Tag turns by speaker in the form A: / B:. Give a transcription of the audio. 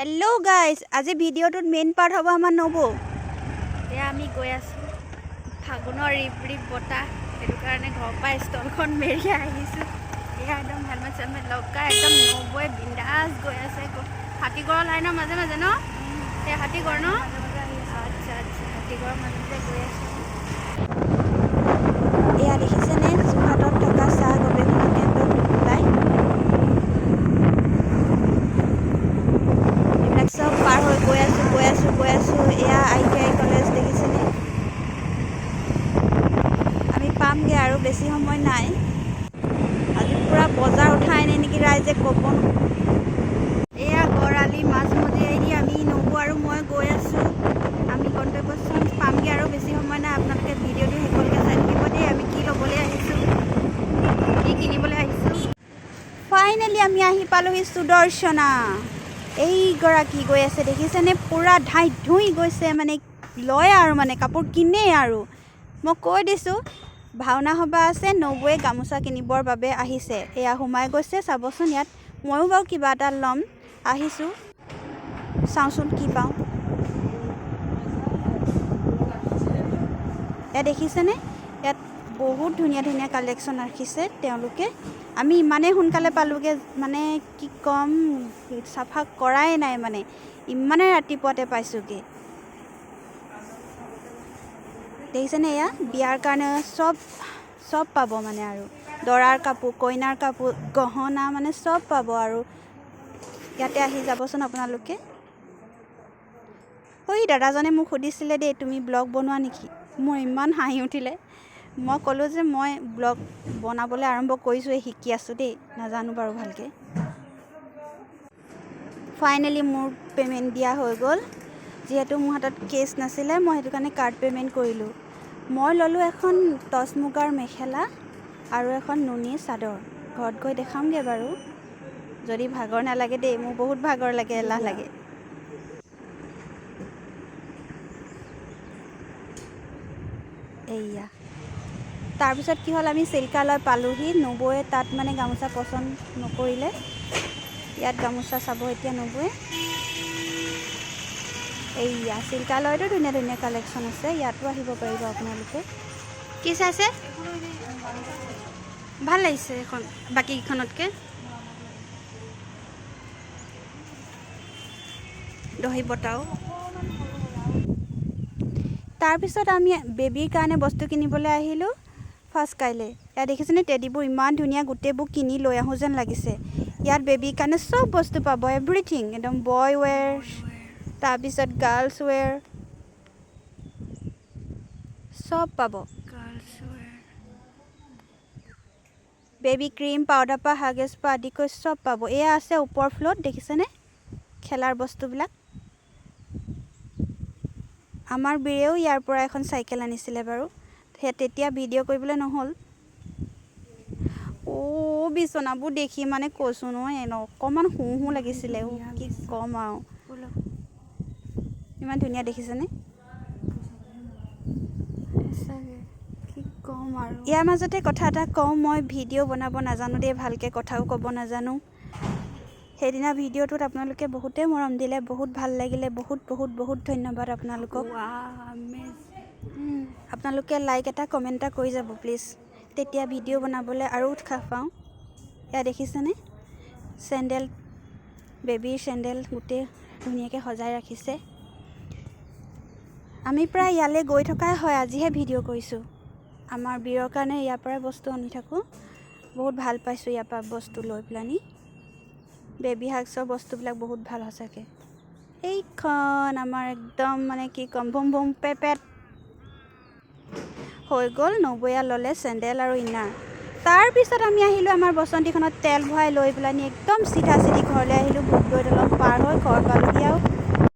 A: Hello guys আজি ভিডিঅ'টোত main part হ'ব আমাৰ নবৌ। এয়া আমি গৈ আছোঁ। ফাগুনৰ ৰিপ ৰিপ বতাহ সেইটো কাৰণে ঘৰৰ পৰা ষ্টলখন মেৰিয়াই আহিছোঁ। এয়া একদম হেলমেট চেলমেট লগাই একদম নবৌৱে বিন্দাছ গৈ আছে হাতীগড়ৰ লাইনৰ মাজে মাজে ন? এই হাতীগড় ন? আচ্ছা আচ্ছা। হাতীগড়ৰ মাজে মাজে গৈ আছোঁ। এয়া দেখিছেনে যোৰহাটত থকা চাহ গৱেষণা কেন্দ্ৰ টুকুলাই এইবিলাক চব পাৰ হৈ গৈ আছোঁ গৈ আছোঁ গৈ আছোঁ এয়া আই টি আই কলেজ দেখিছেনে আমি পামগৈ আৰু বেছি সময় নাই। আজি পূৰা বজাৰ উঠাই নাই নেকি ৰাইজে ক'ব এয়া গড়ালি মাজমজি এৰি আমি নবৌ আৰু মই গৈ আছোঁ। আমি গন্তব্যস্থান পামগৈ আৰু বেছি সময় নাই। আপোনালোকে ভিডিঅ'টো শেষলৈকে চাই থাকিব দেই। আমি কি ল'বলৈ আহিছোঁ? কি কিনিবলৈ আহিছোঁ? ফাইনেলি আমি আহি পালোহি সুদৰ্শনা। এইগৰাকী গৈ আছে, দেখিছেনে? পূৰা ধাই ধুই গৈছে মানে লয় আৰু মানে কাপোৰ কিনেই আৰু। মই কৈ দিছোঁ ভাওনা সভা আছে নবৌৱে গামোচা কিনিবৰ বাবে আহিছে। এয়া সোমাই গৈছে চাবচোন ইয়াত। ময়ো বাৰু কিবা এটা ল'ম। আহিছোঁ। চাওঁচোন কি পাওঁ। ইয়াত দেখিছেনে? ইয়াত বহুত ধুনীয়া ধুনীয়া কালেকশ্যন ৰাখিছে তেওঁলোকে। আমি ইমানেই সোনকালে পালোঁগৈ মানে কি ক'ম চাফা কৰাই নাই মানে। ইমানে ৰাতিপুৱাতে পাইছোঁগৈ। দেখিছেনে এয়া? বিয়াৰ কাৰণে চব চব পাব মানে আৰু। দৰাৰ কাপোৰ কইনাৰ কাপোৰ গহনা মানে চব পাব আৰু। ইয়াতে আহি যাবচোন আপোনালোকে। ঐ দাদাজনে মোক সুধিছিলে দেই তুমি ব্লগ বনোৱা নেকি? মোৰ ইমান হাঁহি উঠিলে। মই ক'লোঁ যে মই ব্লগ বনাবলৈ আৰম্ভ কৰিছোঁহে শিকি আছোঁ দেই। নাজানো বাৰু ভালকৈ। ফাইনেলি মোৰ পে'মেণ্ট দিয়া হৈ গ'ল। যিহেতু মোৰ হাতত কেছ নাছিলে মই সেইটো কাৰণে কাৰ্ড পে'মেণ্ট কৰিলোঁ। মই ল'লোঁ এখন টচ মুগাৰ মেখেলা আৰু এখন নুনী চাদৰ। ঘৰত গৈ দেখামগৈ বাৰু। যদি ভাগৰ নালাগে দেই মোৰ বহুত ভাগৰ লাগে এলাহ লাগে। এইয়া। তাৰপিছত কি হ'ল আমি চিল্কালয় পালোঁহি। নবৌৱে তাত মানে গামোচা পচন্দ নকৰিলে। ইয়াত গামোচা চাব এতিয়া নবৌৱে। এইয়া চিল্কালয়তো ধুনীয়া ধুনীয়া কালেকশ্যন আছে ইয়াতো আহিব পাৰিব আপোনালোকে। কি চাইছে? ভালো লাগিছে এখন বাকীকেইখনতকৈ। দহি বটাও। তাৰপিছত আমি বেবীৰ কাৰণে বস্তু কিনিবলৈ আহিলোঁ ফাৰ্ষ্ট কাইলৈ। ইয়াত দেখিছেনে টেডিবোৰ ইমান ধুনীয়া গোটেইবোৰ কিনি লৈ আহোঁ যেন লাগিছে। ইয়াত বেবীৰ কাৰণে চব বস্তু পাব এভৰিথিং একদম বয় ৱেৰ তাৰপিছত গাৰ্লছ ৱেৰ চব পাব বেবী ক্ৰীম পাউডাৰ পৰা হাগেছ পৰা আদি কৰি চব পাব এয়া আছে ওপৰ ফ্ল'ত দেখিছেনে খেলাৰ বস্তুবিলাক আমাৰ বীৰেও ইয়াৰ পৰা এখন চাইকেল আনিছিলে বাৰু সেই তেতিয়া ভিডিঅ' কৰিবলৈ নহ'ল অ' বিচনাবোৰ দেখি মানে কৈছোঁ নহয় অকণমান শুওঁ শুওঁ লাগিছিলে কি ক'ম আৰু ইমান ধুনীয়া দেখিছেনে? কি ক'ম আৰু। ইয়াৰ মাজতে কথা এটা কওঁ মই ভিডিঅ' বনাব নাজানো দেই ভালকৈ কথাও ক'ব নাজানো। সেইদিনা ভিডিঅ'টোত আপোনালোকে বহুতেই মৰম দিলে বহুত ভাল লাগিলে বহুত বহুত বহুত ধন্যবাদ আপোনালোকক। আপোনালোকে লাইক এটা কমেণ্ট এটা কৰি যাব প্লিজ তেতিয়া ভিডিঅ' বনাবলৈ আৰু উৎসাহ পাওঁ। এয়া দেখিছেনে? চেণ্ডেল বেবীৰ চেণ্ডেল গোটেই ধুনীয়াকৈ সজাই ৰাখিছে। আমি প্ৰায় ইয়ালৈ গৈ থকাই হয়, আজিহে ভিডিঅ' কৰিছোঁ। আমাৰ বীৰৰ কাৰণে ইয়াৰ পৰাই বস্তু আনি থাকোঁ। বহুত ভালো পাইছোঁ ইয়াৰ পৰা বস্তু লৈ পেলানি। বেবী হাগছৰ বস্তুবিলাক বহুত ভালো সঁচাকৈ। এইখন আমাৰ একদম মানে কি ক'ম, ভুম ভুম পেপেট হৈ গ'ল নবৈয়া ল'লে চেণ্ডেল আৰু ইনাৰ। তাৰপিছত আমি আহিলোঁ আমাৰ বসন্তীখনত তেল ভৰাই লৈ পেলানি, একদম চিধা চিধি ঘৰলৈ আহিলোঁ ভোগদৈ দলং পাৰ হৈ ঘৰ পালোহি আৰু